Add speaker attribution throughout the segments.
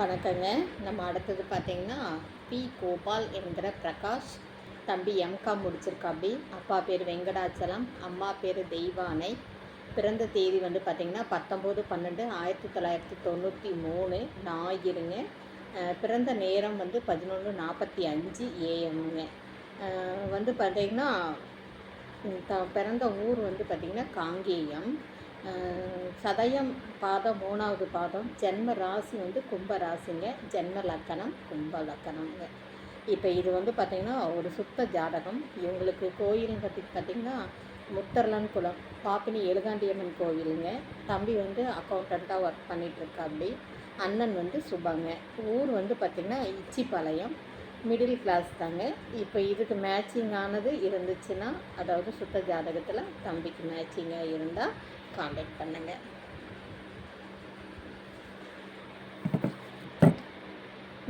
Speaker 1: வணக்கங்க. நம்ம அடுத்தது பார்த்தீங்கன்னா பி. கோபால் என்கிற பிரகாஷ் தம்பி எம்காம் முடிச்சிருக்காப்பி அப்பா பேர் வெங்கடாச்சலம் அம்மா பேர் தெய்வானை. பிறந்த தேதி வந்து பார்த்திங்கன்னா பத்தொம்போது பன்னெண்டு ஆயிரத்தி தொள்ளாயிரத்தி தொண்ணூற்றி மூணு ஞாயிறுங்க. பிறந்த நேரம் வந்து பதினொன்று நாற்பத்தி அஞ்சு ஏஎம்ங்க வந்து பார்த்திங்கன்னா த பிறந்த ஊர் வந்து பார்த்திங்கன்னா காங்கேயம். சதயம் பாதம் மூணாவது பாதம் ஜென்ம ராசி வந்து கும்ப ராசிங்க. ஜென்ம லக்கணம் கும்ப லக்கணம்ங்க. இப்போ இது வந்து பார்த்திங்கன்னா ஒரு சுத்த ஜாதகம். இவங்களுக்கு கோயிலுங்க பார்த்திங்கன்னா முத்தர்லன் குளம் பாப்பினி எழுகாண்டியம்மன் கோவிலுங்க தம்பி வந்து அக்கௌண்டண்ட்டாக ஒர்க் பண்ணிகிட்ருக்கா அப்படி அண்ணன் வந்து சுபங்க. ஊர் வந்து பார்த்திங்கன்னா இச்சிப்பாளையம் மிடில் கிளாஸ் தாங்க. இப்போ இதுக்கு மேட்சிங் ஆனது இருந்துச்சுன்னா அதாவது சுத்த ஜாதகத்தில் தம்பிக்கு மேட்சிங்காக இருந்தால் காண்டாக்ட் பண்ணுங்க.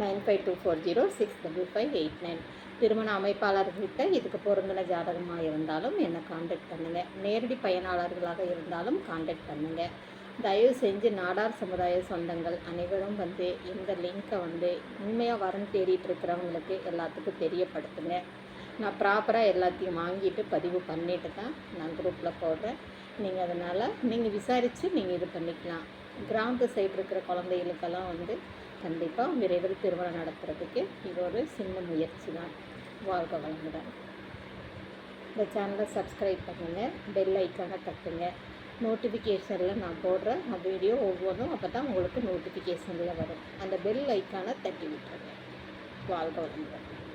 Speaker 1: Nine five two four zero six double five eight nine திருமண அமைப்பாளர்கிட்ட இதுக்கு பொருந்தின ஜாதகமாக இருந்தாலும் என்னை காண்டாக்ட் பண்ணுங்கள் நேரடி பயனாளர்களாக இருந்தாலும் காண்டாக்ட் பண்ணுங்கள் தயவு செஞ்சு நாடார் சமுதாய சொந்தங்கள் அனைவரும் வந்து இந்த லிங்க்கை வந்து உண்மையாக வரம் தேடிட்டு இருக்கிறவங்களுக்கு எல்லாத்துக்கும் தெரியப்படுத்துங்க. நான் ப்ராப்பராக எல்லாத்தையும் வாங்கிட்டு பதிவு பண்ணிட்டு தான் நான் குரூப்பில் போடுறேன். நீங்கள் அதனால் நீங்கள் விசாரித்து நீங்கள் இது பண்ணிக்கலாம். கிராமத்து சைடு இருக்கிற குழந்தைகளுக்கெல்லாம் வந்து கண்டிப்பாக விரைவில் திருமணம் நடத்துறதுக்கு இது ஒரு சின்ன முயற்சி தான். வாழ்க வளமுடன். இந்த சேனலை சப்ஸ்கிரைப் பண்ணுங்கள் பெல் ஐக்கானை தட்டுங்க. நோட்டிஃபிகேஷனில் நான் போடுற வீடியோ ஒவ்வொன்றும் அப்போ தான் உங்களுக்கு நோட்டிஃபிகேஷனில் வரும். அந்த பெல் ஐக்கானை தட்டி விட்டுருங்க. வாழ்க வளமுடன்.